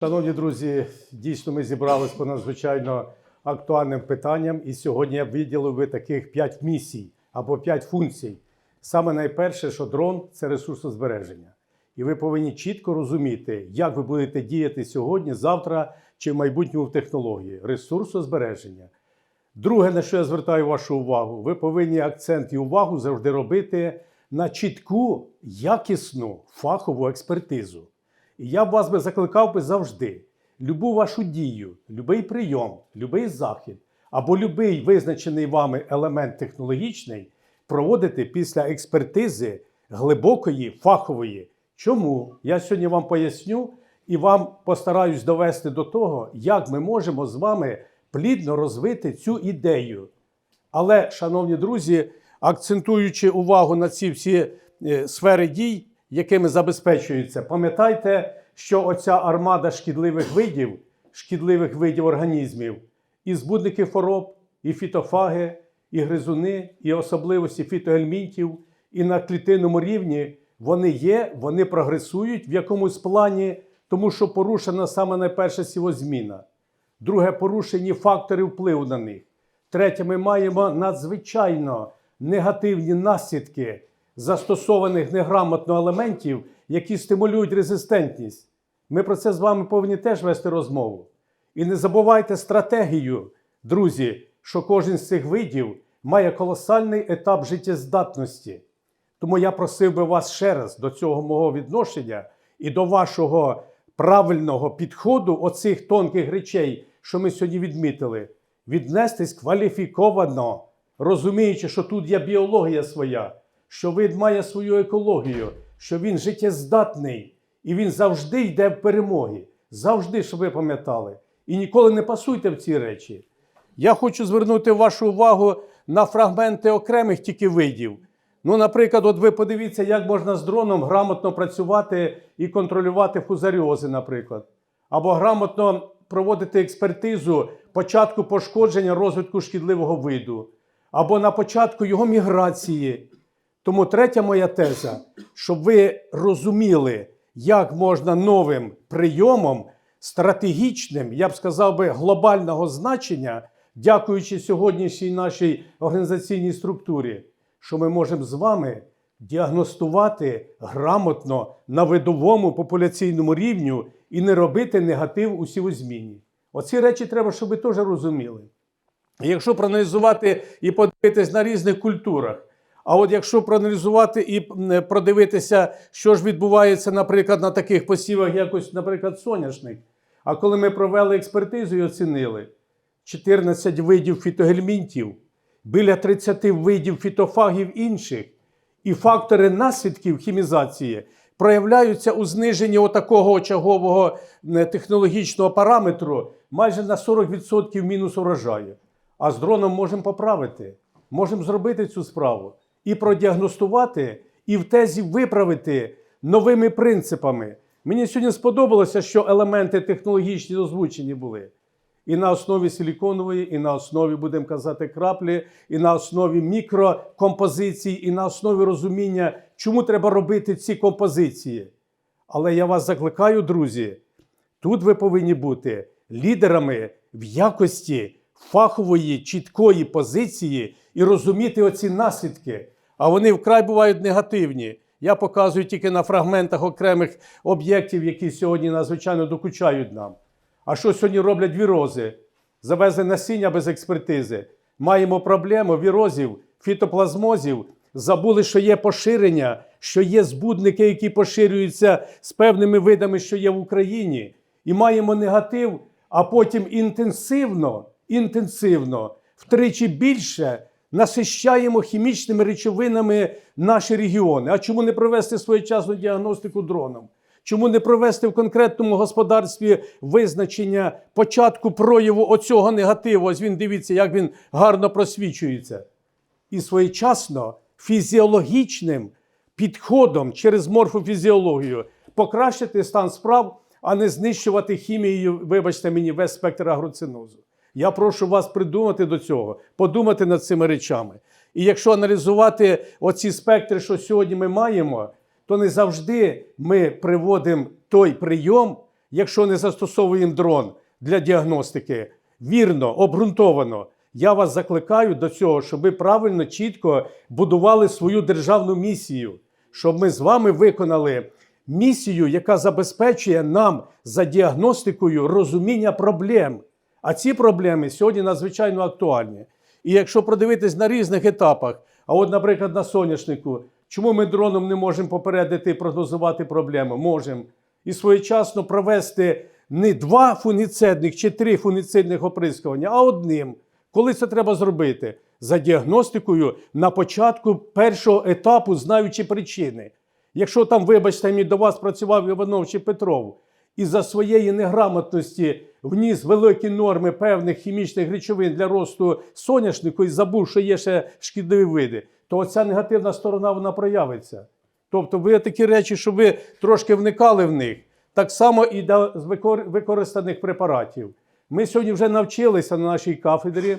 Шановні друзі, дійсно ми зібрались по надзвичайно актуальним питанням, і сьогодні я виділив би таких 5 місій або 5 функцій. Саме найперше, що дрон це ресурсозбереження. І ви повинні чітко розуміти, як ви будете діяти сьогодні, завтра чи в майбутньому в технології. Ресурсозбереження. Друге, на що я звертаю вашу увагу, ви повинні акцент і увагу завжди робити на чітку, якісну фахову експертизу. І я вас би закликав би завжди любу вашу дію, любий прийом, любий захід або любий визначений вами елемент технологічний проводити після експертизи глибокої, фахової. Чому? Я сьогодні вам поясню і вам постараюсь довести до того, як ми можемо з вами плідно розвити цю ідею. Але, шановні друзі, акцентуючи увагу на ці всі е, сфери дій, якими забезпечується, пам'ятайте, що оця армада шкідливих видів, шкідливих видів організмів, і збудники хвороб, і фітофаги, і гризуни, і особливості фітоельмінтів, і на клітинному рівні вони є, вони прогресують в якомусь плані, тому що порушена саме найперша сівозміна. Друге порушені фактори впливу на них. Третє, ми маємо надзвичайно негативні наслідки застосованих неграмотно елементів, які стимулюють резистентність. Ми про це з вами повинні теж вести розмову. І не забувайте стратегію, друзі, що кожен з цих видів має колосальний етап життєздатності. Тому я просив би вас ще раз до цього мого відношення і до вашого правильного підходу оцих тонких речей, що ми сьогодні відмітили, віднестись кваліфіковано, розуміючи, що тут є біологія своя, що вид має свою екологію, що він життєздатний і він завжди йде в перемоги. Завжди, щоб ви пам'ятали. І ніколи не пасуйте в ці речі. Я хочу звернути вашу увагу на фрагменти окремих тільки видів. Ну, наприклад, от ви подивіться, як можна з дроном грамотно працювати і контролювати фузаріози, наприклад, або грамотно проводити експертизу початку пошкодження розвитку шкідливого виду, або на початку його міграції. Тому третя моя теза, щоб ви розуміли, як можна новим прийомом, стратегічним, я б сказав би, глобального значення, дякуючи сьогоднішній нашій організаційній структурі, що ми можемо з вами діагностувати грамотно на видовому популяційному рівню і не робити негатив у сівозміні. Оці речі треба, щоб ви теж розуміли. Якщо проаналізувати і подивитись на різних культурах, а от якщо проаналізувати і продивитися, що ж відбувається, наприклад, на таких посівах, якось, наприклад, соняшник. А коли ми провели експертизу і оцінили 14 видів фітогельмінтів, біля 30 видів фітофагів інших, і фактори наслідків хімізації проявляються у зниженні отакого очагового е, технологічного параметру майже на 40% мінус урожаю. А з дроном можемо поправити, можемо зробити цю справу і продіагностувати, і в тезі виправити новими принципами. Мені сьогодні сподобалося, що елементи технологічні озвучені були. І на основі силіконової, і на основі, будемо казати, краплі, і на основі мікрокомпозицій, і на основі розуміння, чому треба робити ці композиції. Але я вас закликаю, друзі, тут ви повинні бути лідерами в якості фахової, чіткої позиції і розуміти оці наслідки. А вони вкрай бувають негативні. Я показую тільки на фрагментах окремих об'єктів, які сьогодні надзвичайно докучають нам. А що сьогодні роблять вірози? Завезли насіння без експертизи. Маємо проблему вірозів, фітоплазмозів. Забули, що є поширення, що є збудники, які поширюються з певними видами, що є в Україні. І маємо негатив, а потім інтенсивно, інтенсивно, втричі більше насищаємо хімічними речовинами наші регіони. А чому не провести своєчасну діагностику дроном? Чому не провести в конкретному господарстві визначення початку прояву оцього негативу? Ось він дивіться, як він гарно просвічується. І своєчасно фізіологічним підходом через морфофізіологію покращити стан справ, а не знищувати хімією, вибачте мені, весь спектр агроцинозу. Я прошу вас придумати до цього, подумати над цими речами. І якщо аналізувати оці спектри, що сьогодні ми маємо, то не завжди ми приводимо той прийом, якщо не застосовуємо дрон для діагностики, вірно, обґрунтовано. Я вас закликаю до цього, щоб ви правильно, чітко будували свою державну місію, щоб ми з вами виконали місію, яка забезпечує нам за діагностикою розуміння проблем. А ці проблеми сьогодні надзвичайно актуальні. І якщо продивитись на різних етапах, а от, наприклад, на соняшнику, чому ми дроном не можемо попередити і прогнозувати проблеми? Можемо. І своєчасно провести не два фуніцидних чи три фуніцидних оприскування, а одним. Коли це треба зробити? За діагностикою на початку першого етапу, знаючи причини. Якщо там, вибачте, мені до вас працював Іванов чи Петров, і за своєї неграмотності вніс великі норми певних хімічних речовин для росту соняшнику і забув, що є ще шкідливі види, то оця негативна сторона вона проявиться. Тобто, ви такі речі, щоб ви трошки вникали в них. Так само і до використаних препаратів. Ми сьогодні вже навчилися на нашій кафедрі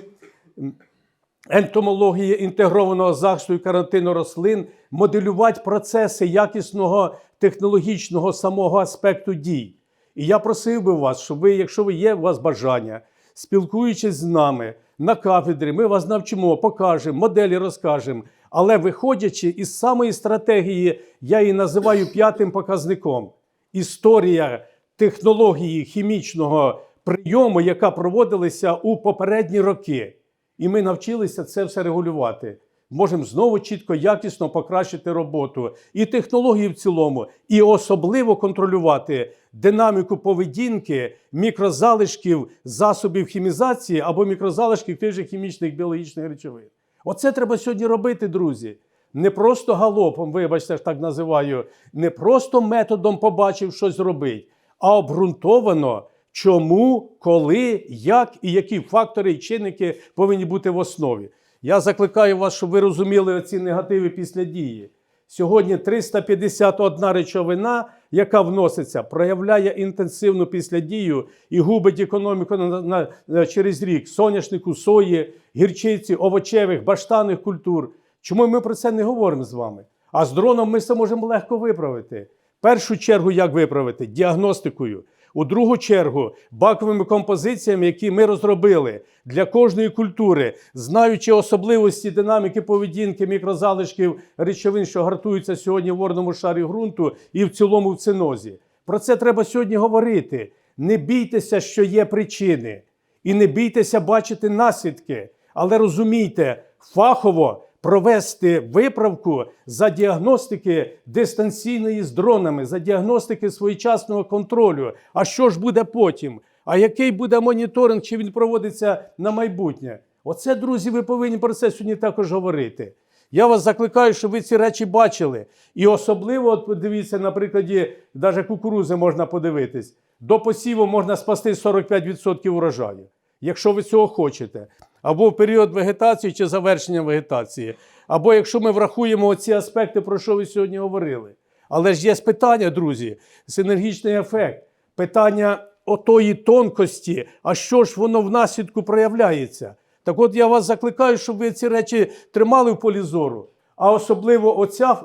ентомології інтегрованого захисту і карантину рослин моделювати процеси якісного технологічного самого аспекту дій. І я просив би вас, щоб ви, якщо ви є у вас бажання, спілкуючись з нами на кафедрі, ми вас навчимо, покажемо, моделі розкажемо. Але виходячи із самої стратегії, я її називаю п'ятим показником. Історія технології хімічного прийому, яка проводилася у попередні роки. І ми навчилися це все регулювати. Можемо знову чітко, якісно покращити роботу і технології в цілому, і особливо контролювати динаміку поведінки мікрозалишків засобів хімізації або мікрозалишків тих же хімічних біологічних речовин. Оце треба сьогодні робити, друзі. Не просто галопом, вибачте, ж так називаю, не просто методом побачив щось робить, а обґрунтовано, чому, коли, як і які фактори і чинники повинні бути в основі. Я закликаю вас, щоб ви розуміли оці негативи після дії. Сьогодні 351 речовина, яка вноситься, проявляє інтенсивну післядію і губить економіку на, на, на- через рік соняшнику, сої, гірчиці, овочевих, баштанних культур. Чому ми про це не говоримо з вами? А з дроном ми це можемо легко виправити. В першу чергу, як виправити? Діагностикою. У другу чергу баковими композиціями, які ми розробили для кожної культури, знаючи особливості динаміки поведінки мікрозалишків речовин, що гартуються сьогодні в ворному шарі ґрунту і в цілому в цинозі. Про це треба сьогодні говорити. Не бійтеся, що є причини, і не бійтеся бачити наслідки, але розумійте, фахово провести виправку за діагностики дистанційної з дронами, за діагностики своєчасного контролю. А що ж буде потім? А який буде моніторинг, чи він проводиться на майбутнє? Оце, друзі, ви повинні про це сьогодні також говорити. Я вас закликаю, щоб ви ці речі бачили. І особливо, от подивіться, на прикладі навіть кукурузи можна подивитись. До посіву можна спасти 45% урожаю, якщо ви цього хочете. Або в період вегетації чи завершення вегетації. Або якщо ми врахуємо ці аспекти, про що ви сьогодні говорили. Але ж є питання, друзі, синергічний ефект, питання отої тонкості, а що ж воно в наслідку проявляється. Так от я вас закликаю, щоб ви ці речі тримали в полі зору. А особливо оця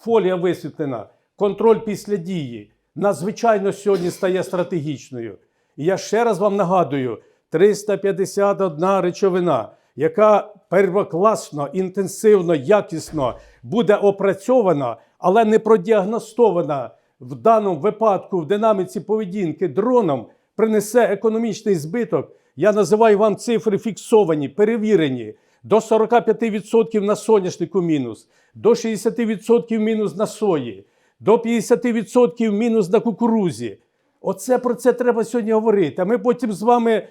фолія висвітлена, контроль після дії, надзвичайно сьогодні стає стратегічною. І я ще раз вам нагадую: 351 речовина, яка первокласно, інтенсивно, якісно буде опрацьована, але не продіагностована в даному випадку в динаміці поведінки дроном, принесе економічний збиток. Я називаю вам цифри фіксовані, перевірені. До 45% на соняшнику мінус, до 60% мінус на сої, до 50% мінус на кукурузі. Оце про це треба сьогодні говорити. А ми потім з вами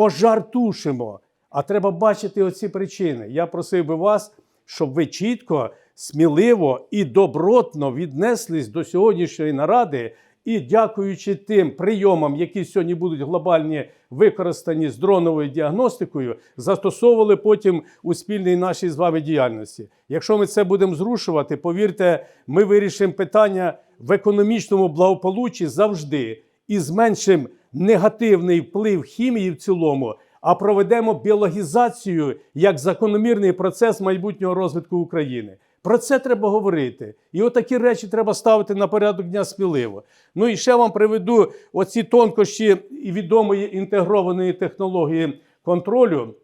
пожартушимо. А треба бачити оці причини. Я просив би вас, щоб ви чітко, сміливо і добротно віднеслись до сьогоднішньої наради. І дякуючи тим прийомам, які сьогодні будуть глобальні використані з дроновою діагностикою, застосовували потім у спільній нашій з вами діяльності. Якщо ми це будемо зрушувати, повірте, ми вирішимо питання в економічному благополуччі завжди і зменшимо негативний вплив хімії в цілому, а проведемо біологізацію як закономірний процес майбутнього розвитку України. Про це треба говорити. І отакі речі треба ставити на порядок дня сміливо. Ну і ще вам приведу оці тонкощі відомої інтегрованої технології контролю.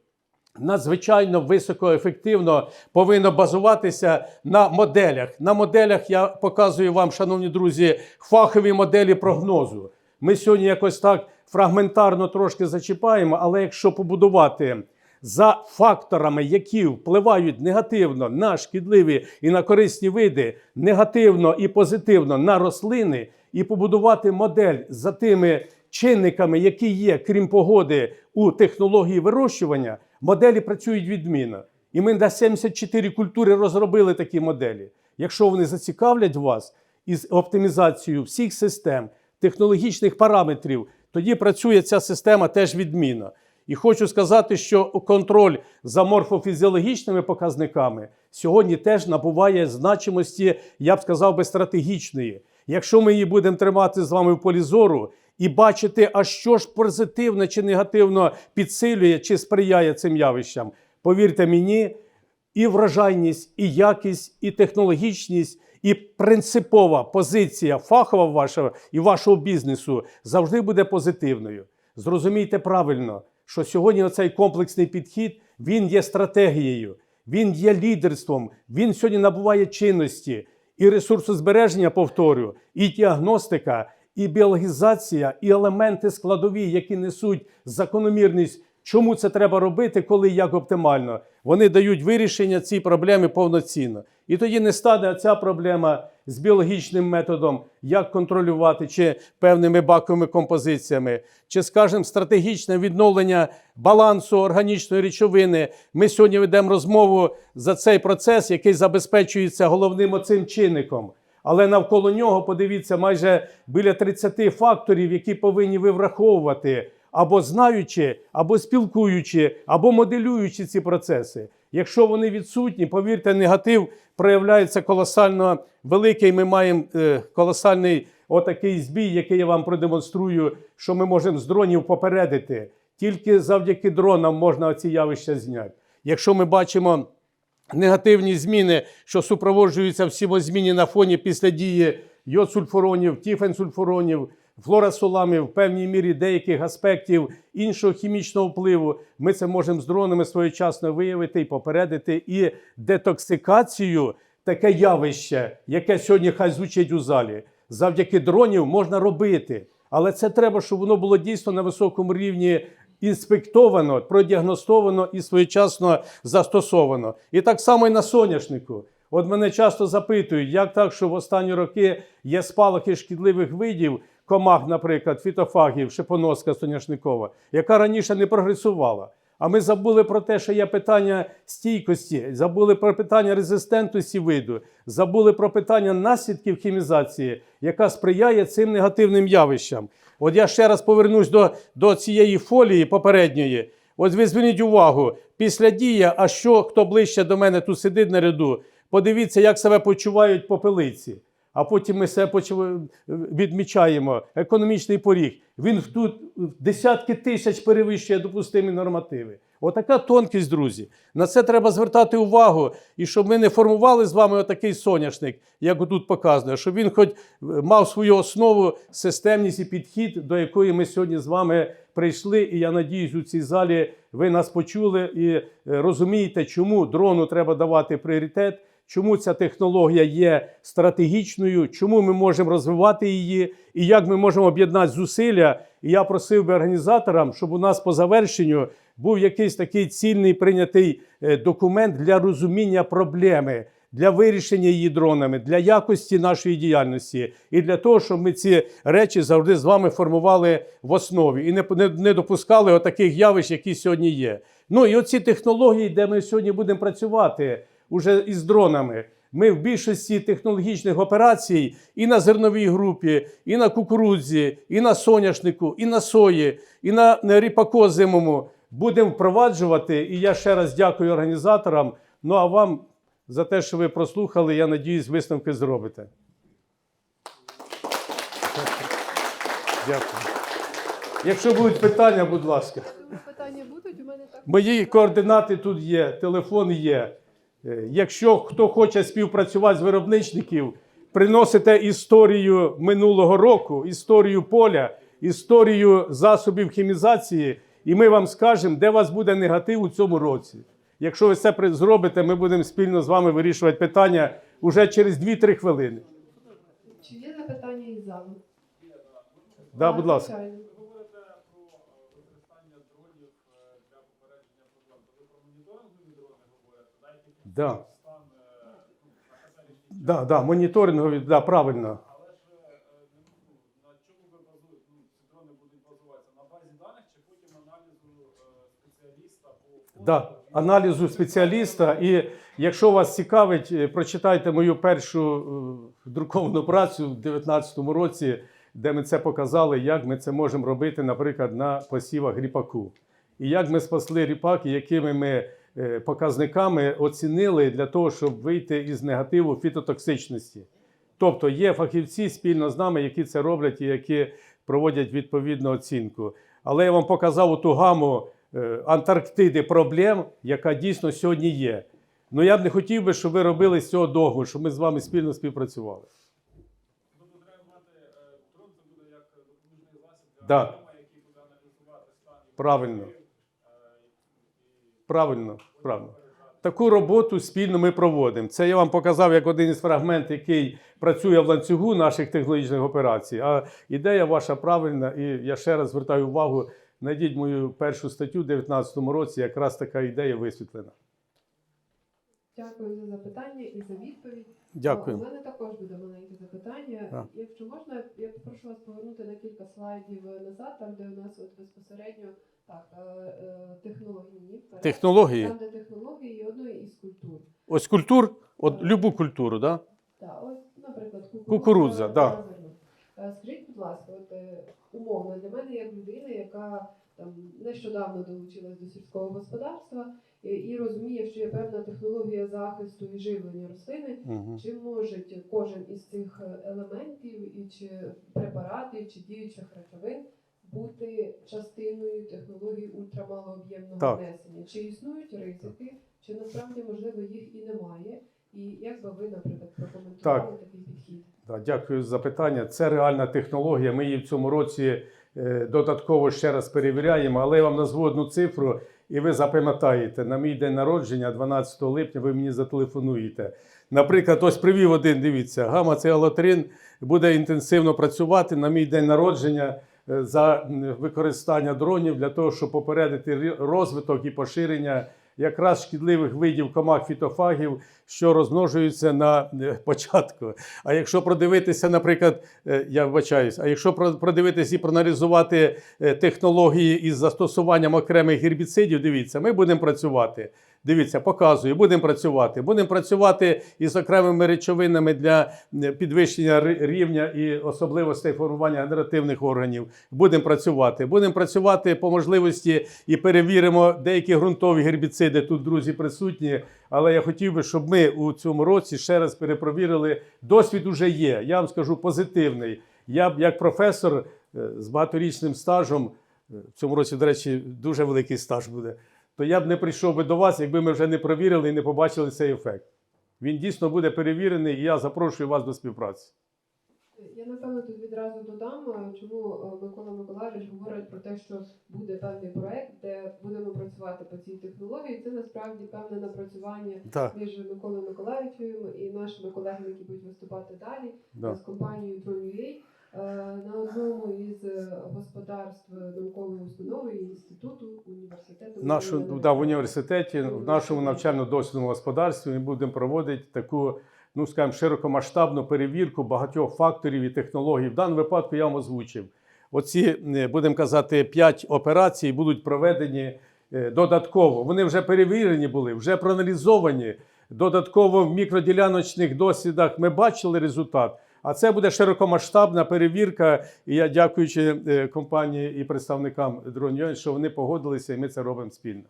Надзвичайно високоефективно повинно базуватися на моделях. На моделях я показую вам, шановні друзі, фахові моделі прогнозу. Ми сьогодні якось так фрагментарно трошки зачіпаємо, але якщо побудувати за факторами, які впливають негативно на шкідливі і на корисні види, негативно і позитивно на рослини, і побудувати модель за тими чинниками, які є, крім погоди, у технології вирощування, моделі працюють відмінно. І ми на 74 культури розробили такі моделі. Якщо вони зацікавлять вас із оптимізацією всіх систем, технологічних параметрів, тоді працює ця система теж відмінно. І хочу сказати, що контроль за морфофізіологічними показниками сьогодні теж набуває значимості, я б сказав би, стратегічної. Якщо ми її будемо тримати з вами в полі зору і бачити, а що ж позитивно чи негативно підсилює чи сприяє цим явищам, повірте мені, і врожайність, і якість, і технологічність, і принципова позиція фахова вашого і вашого бізнесу завжди буде позитивною. Зрозумійте правильно, що сьогодні оцей комплексний підхід він є стратегією, він є лідерством, він сьогодні набуває чинності і ресурсозбереження, повторю, і діагностика, і біологізація, і елементи складові, які несуть закономірність. Чому це треба робити, коли як оптимально? Вони дають вирішення цій проблемі повноцінно. І тоді не стане ця проблема з біологічним методом, як контролювати, чи певними баковими композиціями, чи, скажімо, стратегічне відновлення балансу органічної речовини. Ми сьогодні ведемо розмову за цей процес, який забезпечується головним оцим чинником. Але навколо нього подивіться майже біля 30 факторів, які повинні ви враховувати або знаючи, або спілкуючи, або моделюючи ці процеси. Якщо вони відсутні, повірте, негатив проявляється колосально великий. Ми маємо е, колосальний отакий збій, який я вам продемонструю, що ми можемо з дронів попередити. Тільки завдяки дронам можна ці явища зняти. Якщо ми бачимо негативні зміни, що супроводжуються всімо зміни на фоні після дії йодсульфуронів, тіфенсульфуронів, флорасоламів, в певній мірі деяких аспектів іншого хімічного впливу, ми це можемо з дронами своєчасно виявити і попередити. І детоксикацію таке явище, яке сьогодні хай звучить у залі, завдяки дронів можна робити. Але це треба, щоб воно було дійсно на високому рівні інспектовано, продіагностовано і своєчасно застосовано. І так само і на соняшнику. От мене часто запитують, як так, що в останні роки є спалахи шкідливих видів, комах, наприклад, фітофагів, шипоноска соняшникова, яка раніше не прогресувала. А ми забули про те, що є питання стійкості, забули про питання резистентності виду, забули про питання наслідків хімізації, яка сприяє цим негативним явищам. От я ще раз повернусь до, до цієї фолії попередньої. От ви зверніть увагу, після дія, а що хто ближче до мене тут сидить на ряду, подивіться, як себе почувають попелиці. А потім ми себе почу- відмічаємо економічний поріг. Він тут десятки тисяч перевищує допустимі нормативи. Отака тонкість, друзі. На це треба звертати увагу, і щоб ми не формували з вами отакий соняшник, як тут показано, щоб він хоч мав свою основу, системність і підхід, до якої ми сьогодні з вами прийшли. І я надіюсь, у цій залі ви нас почули і е, розумієте, чому дрону треба давати пріоритет. Чому ця технологія є стратегічною, чому ми можемо розвивати її, і як ми можемо об'єднати зусилля. І я просив би організаторам, щоб у нас по завершенню був якийсь такий цільний прийнятий е, документ для розуміння проблеми, для вирішення її дронами, для якості нашої діяльності і для того, щоб ми ці речі завжди з вами формували в основі і не, не, не допускали отаких явищ, які сьогодні є. Ну і оці технології, де ми сьогодні будемо працювати уже із дронами. Ми в більшості технологічних операцій і на зерновій групі, і на кукурудзі, і на соняшнику, і на сої, і на ріпако зимому будемо впроваджувати. І я ще раз дякую організаторам. Ну а вам за те, що ви прослухали. Я надіюсь, висновки зробите. Дякую. Якщо будуть питання, будь ласка. Питання будуть у мене так. Мої координати тут є, телефон є. Е, Якщо хто хоче співпрацювати з виробничників, приносите історію минулого року, історію поля, історію засобів хімізації, і ми вам скажемо, де у вас буде негатив у цьому році. Якщо ви це зробите, ми будемо спільно з вами вирішувати питання уже через 2-3 хвилини. Чи є запитання із залу? Да, будь ласка. звичайно. Ви говорите про е, використання дронів е, для попередження проблем. То ви про моніторингові дрони говорите, да, Да. Да, моніторингові, да, правильно. Але ж е, на чому ви базуєте? Ну, дрони будуть базуватися на базі даних чи потім аналізу е, спеціаліста по? Да, аналізу спеціаліста. І якщо вас цікавить, е, прочитайте мою першу друковану працю в 2019 році, де ми це показали, як ми це можемо робити, наприклад, на посівах ріпаку. І як ми спасли ріпак, і якими ми показниками оцінили для того, щоб вийти із негативу фітотоксичності. Тобто є фахівці спільно з нами, які це роблять і які проводять відповідну оцінку. Але я вам показав ту гаму е, Антарктиди проблем, яка дійсно сьогодні є. Ну я б не хотів би, щоб ви робили з цього догму, щоб ми з вами спільно співпрацювали. Тобто треба мати е, дрон, це буде як допоміжний засіб для Да. який буде аналізувати стан Правильно. Правильно, правильно. Таку роботу спільно ми проводимо. Це я вам показав як один із фрагментів, який працює в ланцюгу наших технологічних операцій. А ідея ваша правильна, і я ще раз звертаю увагу. Найдіть мою першу статтю у 2019 році, якраз така ідея висвітлена. Дякую за запитання і за відповідь. Дякую. У мене також буде маленьке запитання. Так. Якщо можна, я попрошу вас повернути на кілька слайдів назад, там де у нас от безпосередньо так, е, е, технології. Технології. Там, де технології одної із культур. Ось культур, от любу культуру, да? Так, ось, наприклад, кукурудза. Кукурудза, да. Е, Скажіть, будь ласка, от умовно для мене як людини, яка там нещодавно долучилась до сільського господарства і, розуміє, що є певна технологія захисту і живлення рослини, Угу. чи може кожен із цих е, елементів і чи препаратів, чи діючих речовин бути частиною технології ультрамалооб'ємного Так. внесення? Чи існують ризики, чи насправді можливо їх і немає? І як би ви, наприклад, прокоментували Так. такий підхід? Да, дякую за запитання. Це реальна технологія. Ми її в цьому році е, додатково ще раз перевіряємо, але я вам назву одну цифру, і ви запам'ятаєте, на мій день народження, 12 липня, ви мені зателефонуєте. Наприклад, ось привів один, дивіться, гамма-циалотрин буде інтенсивно працювати на мій день народження е, за використання дронів для того, щоб попередити розвиток і поширення якраз шкідливих видів комах фітофагів, що розмножуються на е, початку. А якщо продивитися, наприклад, е, я вибачаюсь, а якщо про- продивитися і проаналізувати е, технології із застосуванням окремих гербіцидів, дивіться, ми будемо працювати. Дивіться, показую, будемо працювати. Будемо працювати із окремими речовинами для підвищення рівня і особливостей формування генеративних органів. Будемо працювати. Будемо працювати по можливості і перевіримо деякі ґрунтові гербіциди. Тут друзі присутні. Але я хотів би, щоб ми у цьому році ще раз перепровірили. Досвід уже є. Я вам скажу позитивний. Я як професор е, з багаторічним стажем, е, в цьому році, до речі, дуже великий стаж буде. То я б не прийшов би до вас, якби ми вже не провірили і не побачили цей ефект. Він дійсно буде перевірений, і я запрошую вас до співпраці. Я напевно тут відразу додам, е, чому е, Микола Миколаївич говорить про те, що буде певний проект, де будемо працювати по цій технології. Це насправді певне напрацювання Так, між Миколою Миколаївичем і нашими колегами, які будуть виступати далі да. з компанією Drone.ua. Е, На одному із е, господарств наукової установи інституту університету Нашу, імені да, в університеті, в нашому навчально-дослідному господарстві ми будемо проводити таку, ну скажімо, широкомасштабну перевірку багатьох факторів і технологій. В даному випадку я вам озвучив. Оці, е, будемо казати, п'ять операцій будуть проведені е, додатково. Вони вже перевірені були, вже проаналізовані. Додатково в мікроділяночних дослідах ми бачили результат. А це буде широкомасштабна перевірка. І я дякуючи е, компанії і представникам Drone.ua, що вони погодилися, і ми це робимо спільно.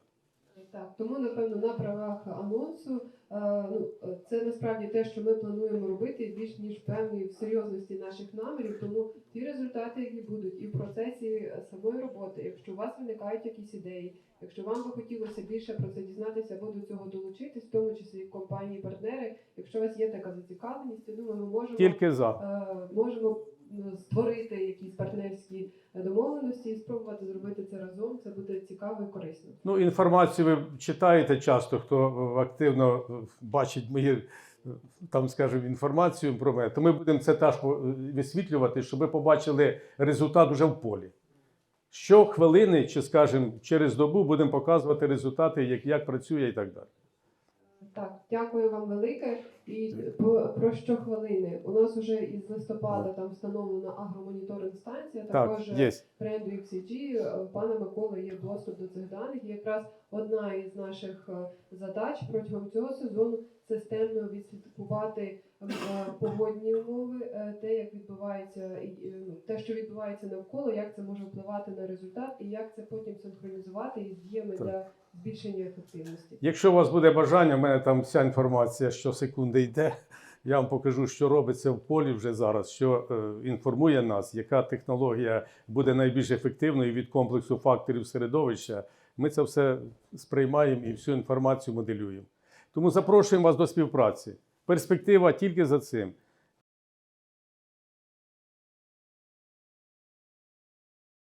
Так, тому напевно на правах анонсу е, ну, це насправді те, що ми плануємо робити більш ніж певні в серйозності наших намірів. Тому ті результати, які будуть і в процесі самої роботи, якщо у вас виникають якісь ідеї, якщо вам би хотілося більше про це дізнатися або до цього долучитись, в тому числі компанії-партнери, якщо у вас є така зацікавленість, я думаю, ми можемо Тільки за. е, можемо створити якісь партнерські домовленості і спробувати зробити це разом. Це буде цікаво і корисно. Ну, інформацію ви читаєте часто, хто активно бачить мої, там, скажімо, інформацію про мене, то ми будемо це теж висвітлювати, щоб ви побачили результат уже в полі. Щохвилини, чи, скажімо, через добу будемо показувати результати, як, як працює і так далі. Так, дякую вам велике. І по- про щохвилини. У нас вже із листопада там встановлена агромоніторинг станція. Так, Також є. бренду у пана Миколи є доступ до цих даних. І якраз одна із наших е, задач протягом цього сезону системно відслідкувати е, погодні умови, е, те, як відбувається ну, те, що відбувається навколо, як це може впливати на результат, і як це потім синхронізувати із діями Так. для збільшення ефективності. Якщо у вас буде бажання, в мене там вся інформація щосекунди йде. Я вам покажу, що робиться в полі вже зараз, що е, інформує нас, яка технологія буде найбільш ефективною від комплексу факторів середовища. Ми це все сприймаємо і всю інформацію моделюємо. Тому запрошуємо вас до співпраці. Перспектива тільки за цим.